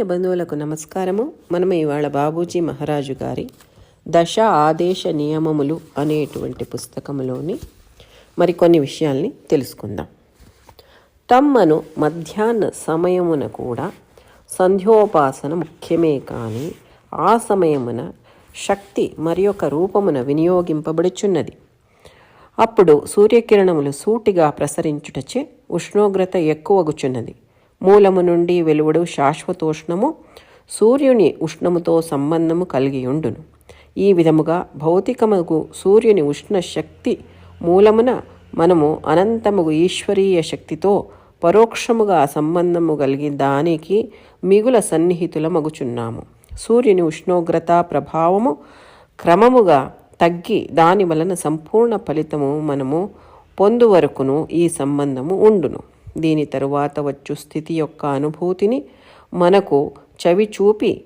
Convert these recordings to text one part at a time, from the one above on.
ఆత్మీయ బంధువులకు నమస్కారము. మనం ఇవాళ బాబూజీ మహారాజు గారి దశ ఆదేశ నియమములు అనేటువంటి పుస్తకంలోని మరికొన్ని విషయాల్ని తెలుసుకుందాం. తమ్మను మధ్యాహ్న సమయమున కూడా సంధ్యోపాసన ముఖ్యమే కానీ ఆ సమయమున శక్తి మరి ఒక రూపమున వినియోగింపబడుచున్నది. అప్పుడు సూర్యకిరణములు సూటిగా ప్రసరించుటచే ఉష్ణోగ్రత ఎక్కువగుచున్నది. మూలము నుండి వెలువడు శాశ్వతోష్ణము సూర్యుని ఉష్ణముతో సంబంధము కలిగి ఉండును. ఈ విధముగా భౌతికముకు సూర్యుని ఉష్ణ శక్తి మూలమున మనము అనంతముగు ఈశ్వరీయ శక్తితో పరోక్షముగా సంబంధము కలిగి దానికి మిగుల సన్నిహితులమగుచున్నాము. సూర్యుని ఉష్ణోగ్రత ప్రభావము క్రమముగా తగ్గి దాని వలన సంపూర్ణ ఫలితము మనము పొందువరకును ఈ సంబంధము ఉండును. దీని తరువాత వచ్చు స్థితి యొక్క అనుభూతిని మనకు చవి చూపి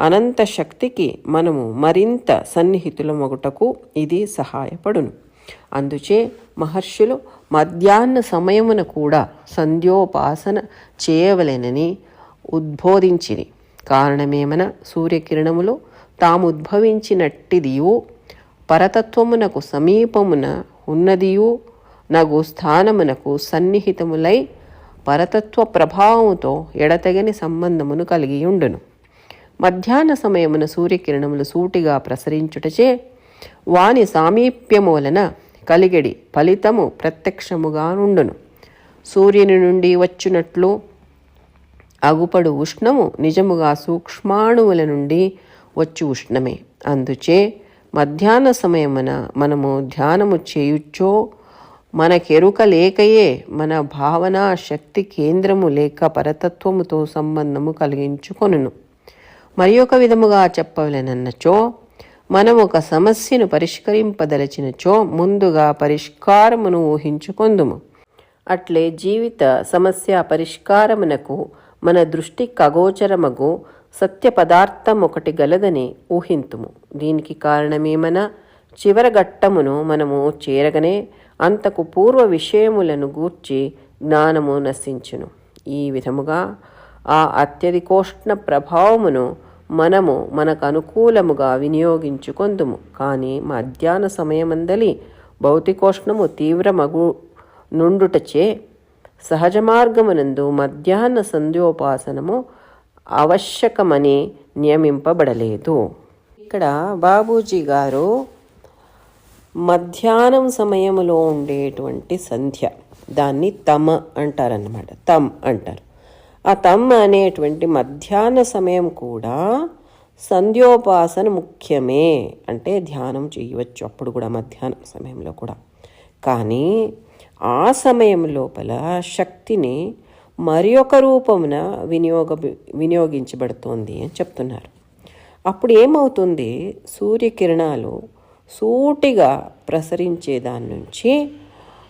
అనంత శక్తికి మనము మరింత సన్నిహితులమగుటకు ఇది సహాయపడును. అందుచే మహర్షులు మధ్యాహ్న సమయమున కూడా సంధ్యోపాసన చేయవలెనని ఉద్బోధించిరి. కారణమేమన సూర్యకిరణములు తాము ఉద్భవించినట్టిదియు పరతత్వమునకు సమీపమున ఉన్నదియు నగు స్థానమునకు సన్నిహితములై పరతత్వ ప్రభావముతో ఎడతెగని సంబంధమును కలిగి ఉండును. మధ్యాహ్న సమయమున సూర్యకిరణములు సూటిగా ప్రసరించుటచే వాని సామీప్యము వలన కలిగడి ఫలితము ప్రత్యక్షముగా నుండును. సూర్యుని నుండి వచ్చినట్లు అగుపడు ఉష్ణము నిజముగా సూక్ష్మాణువుల నుండి వచ్చు ఉష్ణమే. అందుచే మధ్యాహ్న సమయమున మనము ధ్యానము చేయుచ్చో మనకెరుక లేకయే మన భావన శక్తి కేంద్రము లేక పరతత్వముతో సంబంధము కలిగించుకొనును. మరి ఒక విధముగా చెప్పవలెనన్నచో మనం ఒక సమస్యను పరిష్కరింపదలచినచో ముందుగా పరిష్కారమును ఊహించుకొందుము. అట్లే జీవిత సమస్య పరిష్కారమునకు మన దృష్టి ఖగోచరమగు సత్య పదార్థం ఒకటి గలదని ఊహింతుము. దీనికి కారణమేమన? చివరఘట్టమును మనము చేరగనే అంతకు పూర్వ విషయములను గూర్చి జ్ఞానము నశించును. ఈ విధముగా ఆ అత్యధికోష్ణ ప్రభావమును మనము మనకు అనుకూలముగా వినియోగించుకొందుము. కానీ మధ్యాహ్న సమయమందలి భౌతికోష్ణము తీవ్రమగు నుండుటచే సహజ మార్గమునందు మధ్యాహ్న సంధ్యోపాసనము ఆవశ్యకమని నియమింపబడలేదు. ఇక్కడ బాబూజీ గారు మధ్యాహ్నం సమయంలో ఉండేటువంటి సంధ్య. దాన్ని తమ అంటారన్నమాట. తమ్ అంటారు. ఆ తమ్ అనేటువంటి మధ్యాహ్న సమయం కూడా సంధ్యోపాసన ముఖ్యమే. అంటే ధ్యానం చేయవచ్చు అప్పుడు కూడా మధ్యాహ్నం సమయంలో కూడా. కానీ ఆ సమయం లోపల శక్తిని మరి ఒక రూపమున వినియోగ వినియోగించబడుతోంది అని చెప్తున్నారు. అప్పుడు ఏమవుతుంది? సూర్యకిరణాలు సూటిగా ప్రసరించే దాని నుంచి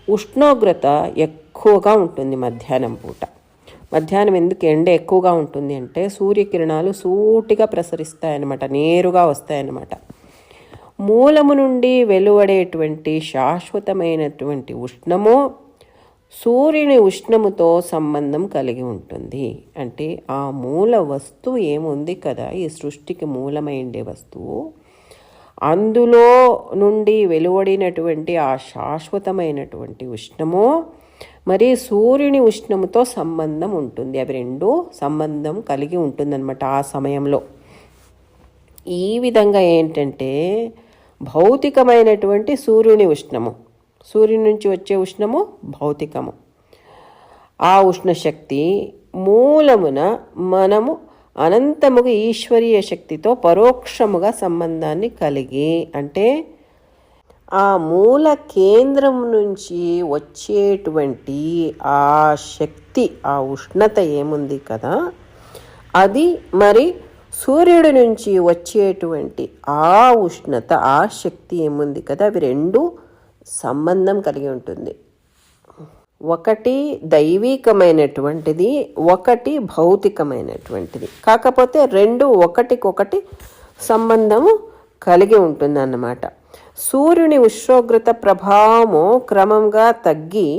ఉష్ణోగ్రత ఎక్కువగా ఉంటుంది మధ్యాహ్నం పూట. మధ్యాహ్నం ఎందుకు ఎండ ఎక్కువగా ఉంటుంది అంటే సూర్యకిరణాలు సూటిగా ప్రసరిస్తాయన్నమాట నేరుగా వస్తాయన్నమాట. మూలము నుండి వెలువడేటువంటి శాశ్వతమైనటువంటి ఉష్ణము సూర్యుని ఉష్ణముతో సంబంధం కలిగి ఉంటుంది. అంటే ఆ మూల వస్తువు ఏముంది కదా? ఈ సృష్టికి మూలమైండే వస్తువు అందులో నుండి వెలువడినటువంటి ఆ శాశ్వతమైనటువంటి ఉష్ణము మరి సూర్యుని ఉష్ణముతో సంబంధం ఉంటుంది. అవి రెండు సంబంధం కలిగి ఉంటుందన్నమాట ఆ సమయంలో. ఈ విధంగా ఏంటంటే భౌతికమైనటువంటి సూర్యుని ఉష్ణము సూర్యుని నుంచి వచ్చే ఉష్ణము భౌతికము. ఆ ఉష్ణశక్తి మూలమున మనము అనంతముగా ఈశ్వరీయ శక్తితో పరోక్షముగా సంబంధాన్ని కలిగి అంటే ఆ మూల కేంద్రం నుంచి వచ్చేటువంటి ఆ శక్తి ఆ ఉష్ణత ఏముంది కదా అది మరి సూర్యుడి నుంచి వచ్చేటువంటి ఆ ఉష్ణత ఆ శక్తి ఏముంది కదా అవి రెండు సంబంధం కలిగి ఉంటుంది. ఒకటి దైవికమైనటువంటిది ఒకటి భౌతికమైనటువంటిది. కాకపోతే రెండు ఒకటికొకటి సంబంధము కలిగి ఉంటుందన్నమాట. సూర్యుని ఉష్ణోగ్రత ప్రభావము క్రమంగా తగ్గి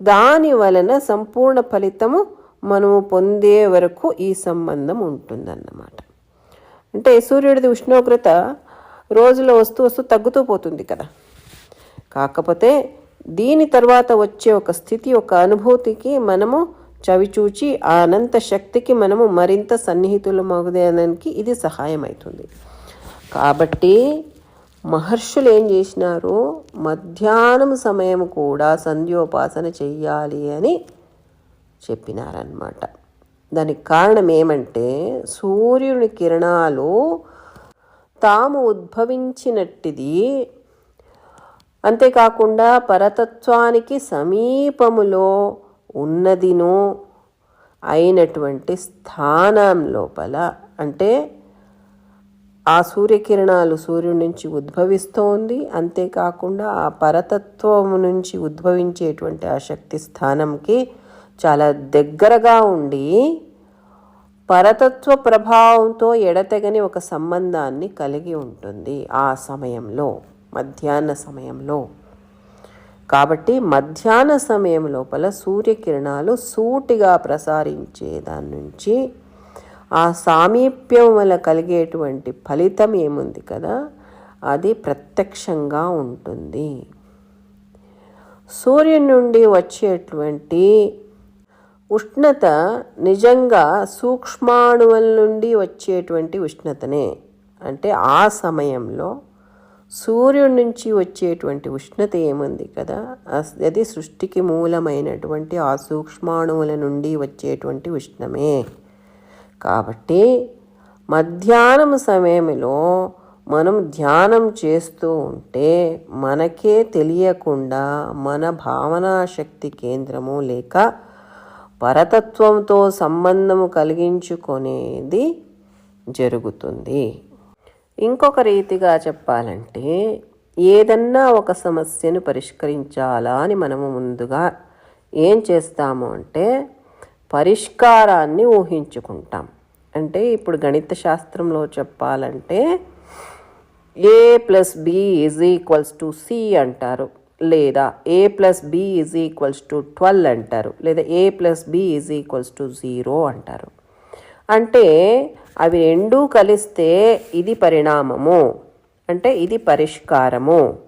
దాని వలన సంపూర్ణ ఫలితము మనము పొందే వరకు ఈ సంబంధం ఉంటుందన్నమాట. అంటే సూర్యుడిది ఉష్ణోగ్రత రోజులో వస్తూ వస్తూ తగ్గుతూ పోతుంది కదా. కాకపోతే దీని తర్వాత వచ్చే ఒక స్థితి ఒక అనుభూతికి మనము చవిచూచి ఆ అనంత శక్తికి మనము మరింత సన్నిహితులమవుదానికి ఇది సహాయమవుతుంది కాబట్టి మహర్షులు ఏం చేసినారు? మధ్యాహ్నం సమయం కూడా సంధ్యోపాసన చెయ్యాలి అని చెప్పినారనమాట దానికి కారణం ఏమంటే సూర్యుని కిరణాలు తాము ఉద్భవించినట్టిది అంతేకాకుండా పరతత్వానికి సమీపములో ఉన్నదిను అయినటువంటి స్థానం లోపల. అంటే ఆ సూర్యకిరణాలు సూర్యుడి నుంచి ఉద్భవిస్తోంది. అంతేకాకుండా ఆ పరతత్వం నుంచి ఉద్భవించేటువంటి ఆ శక్తి స్థానంకి చాలా దగ్గరగా ఉండి పరతత్వ ప్రభావంతో ఎడతెగని ఒక సంబంధాన్ని కలిగి ఉంటుంది ఆ సమయంలో. మధ్యాహ్న సమయంలో. కాబట్టి మధ్యాహ్న సమయం లోపల సూర్యకిరణాలు సూటిగా ప్రసారించే దాని నుంచి ఆ సామీప్యం వల్ల కలిగేటువంటి ఫలితం ఏముంది కదా? అది ప్రత్యక్షంగా ఉంటుంది. సూర్యుని నుండి వచ్చేటువంటి ఉష్ణత నిజంగా సూక్ష్మాణువుల నుండి వచ్చేటువంటి ఉష్ణతనే. అంటే ఆ సమయంలో సూర్యుడి నుంచి వచ్చేటువంటి ఉష్ణత ఏముంది కదా? అది సృష్టికి మూలమైనటువంటి ఆ సూక్ష్మాణువుల నుండి వచ్చేటువంటి ఉష్ణమే. కాబట్టి మధ్యాహ్నం సమయంలో మనం ధ్యానం చేస్తూ ఉంటే మనకే తెలియకుండా మన భావనా శక్తి కేంద్రము లేక పరతత్వంతో సంబంధము కలిగించుకునేది జరుగుతుంది. ఇంకొక రీతిగా చెప్పాలంటే ఏదన్నా ఒక సమస్యను పరిష్కరించాలా అని మనము ముందుగా ఏం చేస్తాము అంటే పరిష్కారాన్ని ఊహించుకుంటాం. అంటే ఇప్పుడు గణిత శాస్త్రంలో చెప్పాలంటే A plus B is equals to C అంటారు. లేదా A plus B is equals to twelve అంటారు. లేదా A plus B is equals to zero అంటారు. అంటే అవి రెండూ కలిస్తే ఇది పరిణామము అంటే ఇది పరిష్కారము.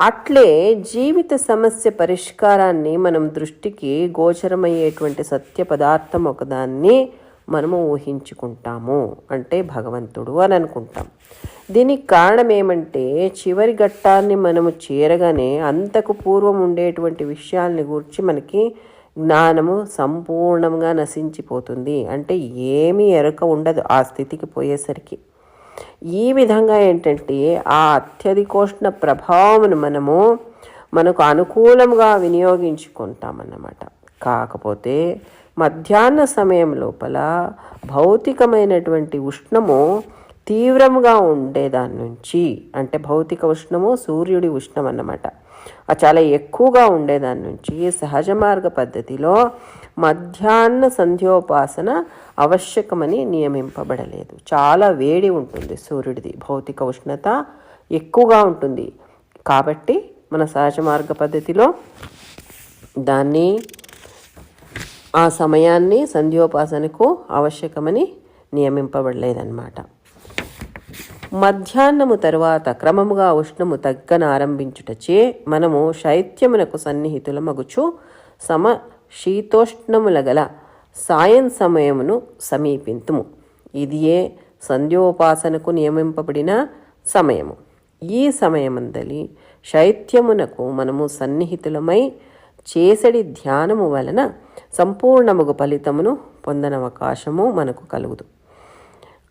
అట్లే జీవిత సమస్య పరిష్కారాన్ని మనం దృష్టికి గోచరమయ్యేటువంటి సత్య పదార్థం ఒకదాన్ని మనము ఊహించుకుంటాము అంటే భగవంతుడు అని అనుకుంటాం. దీనికి కారణం ఏమంటే చివరి ఘట్టాన్ని మనము చేరగానే అంతకు పూర్వం ఉండేటువంటి విషయాల్ని గురించి మనకి జ్ఞానము సంపూర్ణంగా నశించిపోతుంది. అంటే ఏమీ ఎరక ఉండదు ఆ స్థితికి పోయేసరికి. ఈ విధంగా ఏంటంటే ఆ అత్యధికోష్ణ ప్రభావమును మనము మనకు అనుకూలంగా వినియోగించుకుంటామన్నమాట. కాకపోతే మధ్యాహ్న సమయం లోపల భౌతికమైనటువంటి ఉష్ణము తీవ్రంగా ఉండేదాని నుంచి అంటే భౌతిక ఉష్ణము సూర్యుడి ఉష్ణం అన్నమాట చాలా ఎక్కువగా ఉండేదాని నుంచి సహజ మార్గ పద్ధతిలో మధ్యాహ్న సంధ్యోపాసన ఆవశ్యకమని నియమింపబడలేదు. చాలా వేడి ఉంటుంది సూర్యుడిది. భౌతిక ఉష్ణత ఎక్కువగా ఉంటుంది. కాబట్టి మన సహజ మార్గ పద్ధతిలో దాన్ని ఆ సమయాన్ని సంధ్యోపాసనకు ఆవశ్యకమని నియమింపబడలేదన్నమాట. మధ్యాహ్నము తరువాత క్రమముగా ఉష్ణము తగ్గన ఆరంభించుటచే మనము శైత్యమునకు సన్నిహితులమగుచు సమ శీతోష్ణముల గల సాయం సమయమును సమీపింతుము. ఇదియే సంధ్యోపాసనకు నియమింపబడిన సమయము. ఈ సమయమందలి శైత్యమునకు మనము సన్నిహితులమై చేసడి ధ్యానము వలన సంపూర్ణముగు ఫలితమును పొందనవకాశము మనకు కలుగుదు.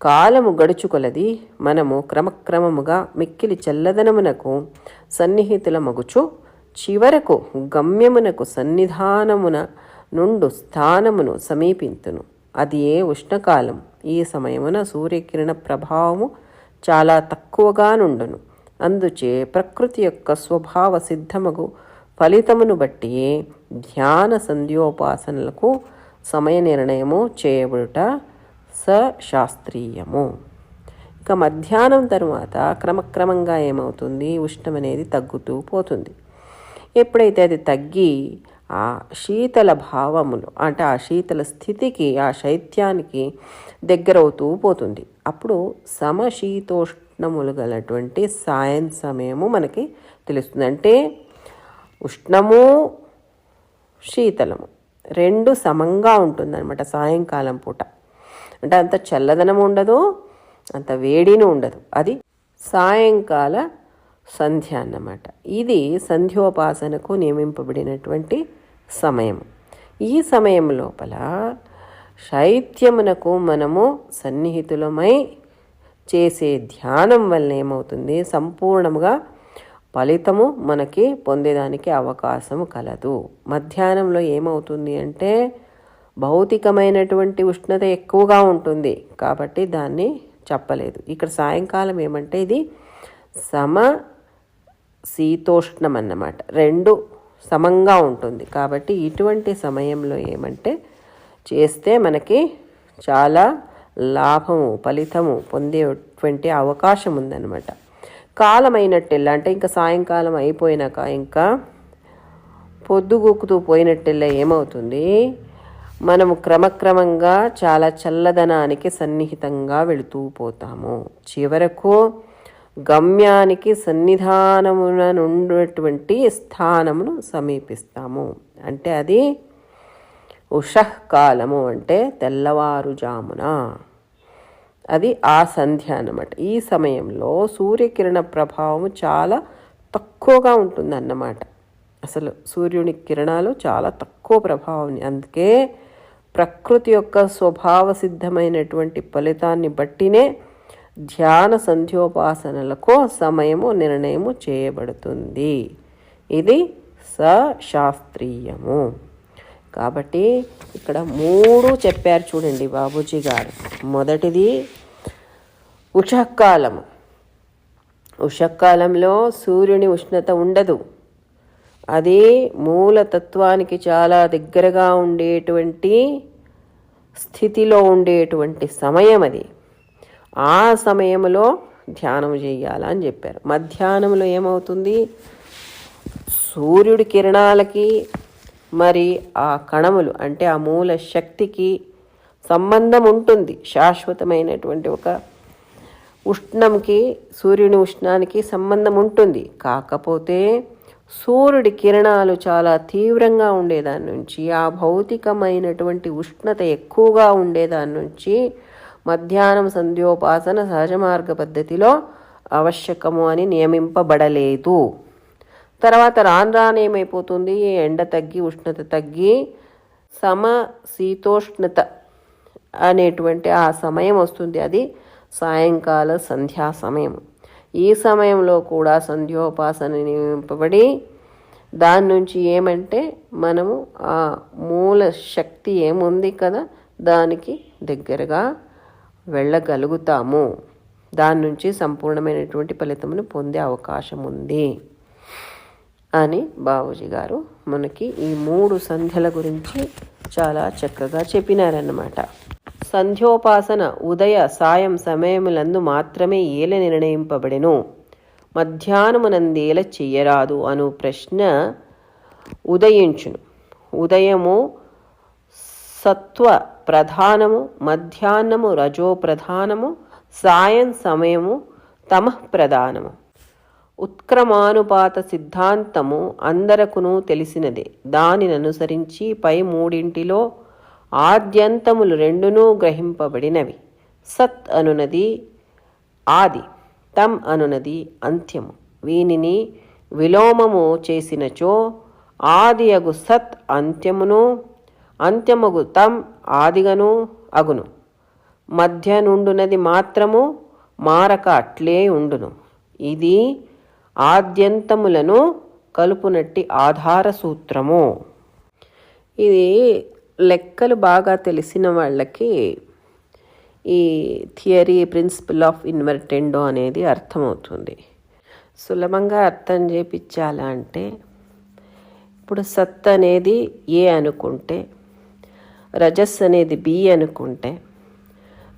కాలము గడుచుకొలది మనము క్రమక్రమముగా మిక్కిలి చల్లదనమునకు సన్నిహితుల మగుచు చివరకు గమ్యమునకు సన్నిధానమున నుండు స్థానమును సమీపింతును. అది ఏ ఉష్ణకాలం? ఈ సమయమున సూర్యకిరణ ప్రభావము చాలా తక్కువగా నుండును. అందుచే ప్రకృతి యొక్క స్వభావ సిద్ధమగు ఫలితమును బట్టి ధ్యాన సంధ్యోపాసనలకు సమయ నిర్ణయము చేయబడుట సశాస్త్రీయము ఇక మధ్యాహ్నం తరువాత క్రమక్రమంగా ఏమవుతుంది? ఉష్ణం అనేది తగ్గుతూ పోతుంది. ఎప్పుడైతే అది తగ్గి ఆ శీతల భావములు అంటే ఆ శీతల స్థితికి ఆ శైత్యానికి దగ్గరవుతూ పోతుంది. అప్పుడు సమశీతోష్ణములు గలటువంటి సాయం సమయము మనకి తెలుస్తుంది. అంటే ఉష్ణము శీతలము రెండు సమంగా ఉంటుందన్నమాట సాయంకాలం పూట. అంటే అంత చల్లదనం ఉండదు అంత వేడిని ఉండదు. అది సాయంకాల సంధ్య అన్నమాట. ఇది సంధ్యోపాసనకు నియమింపబడినటువంటి సమయం. ఈ సమయం లోపల శైత్యమునకు మనము సన్నిహితులమై చేసే ధ్యానం వల్ల ఏమవుతుంది? సంపూర్ణముగా ఫలితము మనకి పొందేదానికి అవకాశం కలదు. మధ్యాహ్నంలో ఏమవుతుంది అంటే భౌతికమైనటువంటి ఉష్ణత ఎక్కువగా ఉంటుంది కాబట్టి దాన్ని చెప్పలేదు. ఇక్కడ సాయంకాలం ఏమంటే ఇది సమ శీతోష్ణం అన్నమాట. రెండు సమంగా ఉంటుంది. కాబట్టి ఇటువంటి సమయంలో ఏమంటే చేస్తే మనకి చాలా లాభము ఫలితము పొందేటువంటి అవకాశం ఉందన్నమాట. కాలమైనట్టెల్లా అంటే ఇంకా సాయంకాలం అయిపోయినాక ఇంకా పొద్దుగూకుతూ పోయినట్టెల్లా ఏమవుతుంది? మనము క్రమక్రమంగా చాలా చల్లదనానికి సన్నిహితంగా వెళుతూ పోతాము. చివరకు గమ్యానికి సన్నిధానమున నుండినటువంటి స్థానమును సమీపిస్తాము. అంటే అది ఉషకాలము అంటే తెల్లవారుజామున. అది ఆ సంధ్య అన్నమాట. ఈ సమయంలో సూర్యకిరణ ప్రభావం చాలా తక్కువగా ఉంటుందన్నమాట. అసలు సూర్యుని కిరణాలు చాలా తక్కువ ప్రభావం. అందుకే ప్రకృతి యొక్క స్వభావ సిద్ధమైనటువంటి ఫలితాన్ని బట్టినే ధ్యాన సంధ్యోపాసనలకు సమయము నిర్ణయము చేయబడుతుంది. ఇది సశాస్త్రీయము. కాబట్టి ఇక్కడ మూడు చెప్పారు చూడండి బాబూజీ గారు. మొదటిది ఉషకాలము. ఉషకాలంలో సూర్యుని ఉష్ణత ఉండదు. అది మూలతత్వానికి చాలా దగ్గరగా ఉండేటువంటి స్థితిలో ఉండేటువంటి సమయం అది. ఆ సమయంలో ధ్యానం చేయాలని చెప్పారు. మధ్యాహ్నంలో ఏమవుతుంది? సూర్యుడి కిరణాలకి మరి ఆ కణములు అంటే ఆ మూల శక్తికి సంబంధం ఉంటుంది. శాశ్వతమైనటువంటి ఒక ఉష్ణంకి సూర్యుని ఉష్ణానికి సంబంధం ఉంటుంది. కాకపోతే సూర్యుడి కిరణాలు చాలా తీవ్రంగా ఉండేదాని నుంచి ఆ భౌతికమైనటువంటి ఉష్ణత ఎక్కువగా ఉండేదాని నుంచి మధ్యాహ్నం సంధ్యోపాసన సహజ మార్గ పద్ధతిలో ఆవశ్యకము అని నియమింపబడలేదు. తర్వాత రాను రాను ఏమైపోతుంది? ఎండ తగ్గి ఉష్ణత తగ్గి సమ శీతోష్ణత అనేటువంటి ఆ సమయం వస్తుంది. అది సాయంకాల సంధ్యా సమయం. ఈ సమయంలో కూడా సంధ్యోపాసన నింపబడి దాని నుంచి ఏమంటే మనము ఆ మూల శక్తి ఏముంది కదా? దానికి దగ్గరగా వెళ్ళగలుగుతాము. దాని నుంచి సంపూర్ణమైనటువంటి ఫలితమును పొందే అవకాశం ఉంది అని బాబూజీ గారు మనకి ఈ మూడు సంధ్యల గురించి చాలా చక్కగా చెప్పినారన్నమాట. సంధ్యోపాసన ఉదయ సాయం సమయములందు మాత్రమే ఏల నిర్ణయింపబడెను. మధ్యాహ్నమునందేల చెయ్యరాదు అను ప్రశ్న ఉదయించును. ఉదయము సత్వ ప్రధానము మధ్యాహ్నము రజో ప్రధానము సాయం సమయము తమః ప్రధానము ఉత్క్రమానుపాత సిద్ధాంతము అందరకును తెలిసినదే. దానిని అనుసరించి పై మూడింటిలో ఆద్యంతములు రెండునూ గ్రహింపబడినవి. సత్ అనునది ఆది తమ్ అనునది అంత్యము. వీనిని విలోమము చేసినచో ఆదియగు సత్ అంత్యమును అంత్యమగు తమ్ ఆదిగను అగును. మధ్య నుండునది మాత్రము మారక అట్లే ఉండును. ఇది ఆద్యంతములను కలుపునట్టి ఆధార సూత్రము ఇది లెక్కలు బాగా తెలిసిన వాళ్ళకి ఈ థియరీ ప్రిన్సిపల్ ఆఫ్ ఇన్వర్టెండో అనేది అర్థమవుతుంది. సులభంగా అర్థం చేపించాలా అంటే ఇప్పుడు సత్ అనేది ఏ అనుకుంటే రజస్ అనేది బి అనుకుంటే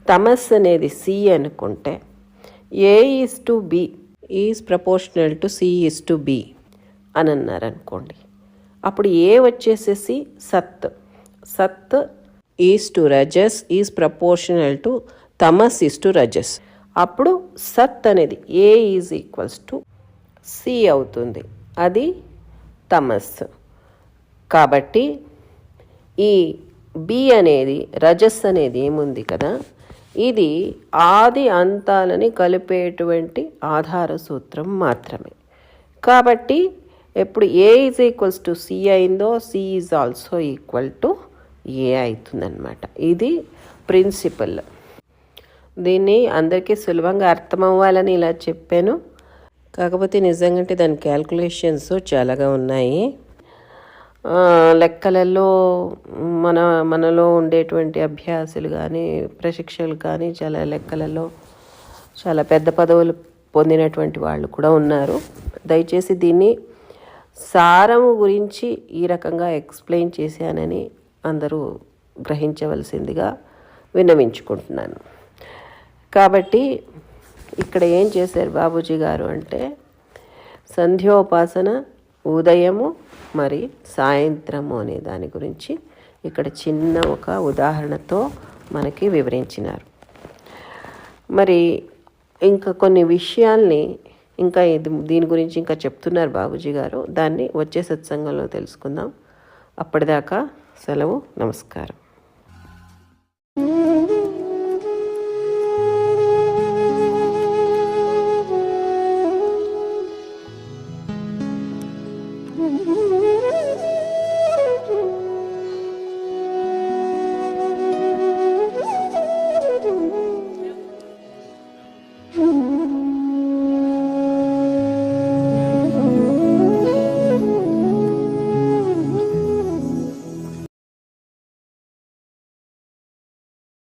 తమస్ అనేది సి అనుకుంటే A is to B is proportional to C is to B అని అన్నారనుకోండి. అప్పుడు ఏ వచ్చేసేసి సత్? సత్ ఈజ్ టు రజస్ ఈజ్ ప్రపోర్షనల్ టు తమస్ ఈజ్ టు రజస్. అప్పుడు సత్ అనేది A is equals to C అవుతుంది. అది తమస్. కాబట్టి ఈ బి అనేది రజస్ అనేది ఏముంది కదా? ఇది ఆది అంతాలని కలిపేటువంటి ఆధార సూత్రం మాత్రమే. కాబట్టి ఎప్పుడు A is equals to C అయిందో C is also equal to A అవుతుందన్నమాట. ఇది ప్రిన్సిపల్. దీన్ని అందరికీ సులభంగా అర్థం అవ్వాలని ఇలా చెప్పాను. కాకపోతే నిజంగా దాని క్యాల్కులేషన్స్ చాలాగా ఉన్నాయి. లెక్కలలో మన మనలో ఉండేటువంటి అభ్యాసులు కానీ ప్రశిక్షలు కానీ చాలా లెక్కలలో చాలా పెద్ద పదవులు పొందినటువంటి వాళ్ళు కూడా ఉన్నారు. దయచేసి దీన్ని సారము గురించి ఈ రకంగా ఎక్స్ప్లెయిన్ చేశానని అందరూ గ్రహించవలసిందిగా విన్నవించుకుంటున్నాను. కాబట్టి ఇక్కడ ఏం చేశారు బాబూజీ గారు అంటే సంధ్యోపాసన ఉదయము మరి సాయంత్రము అనే దాని గురించి ఇక్కడ చిన్న ఒక ఉదాహరణతో మనకి వివరించినారు. మరి ఇంకా కొన్ని విషయాల్ని ఇంకా ఇది దీని గురించి ఇంకా చెప్తున్నారు బాబూజీ గారు. దాన్ని వచ్చే సత్సంగంలో తెలుసుకుందాం. అప్పటిదాకా సెలవు నమస్కారం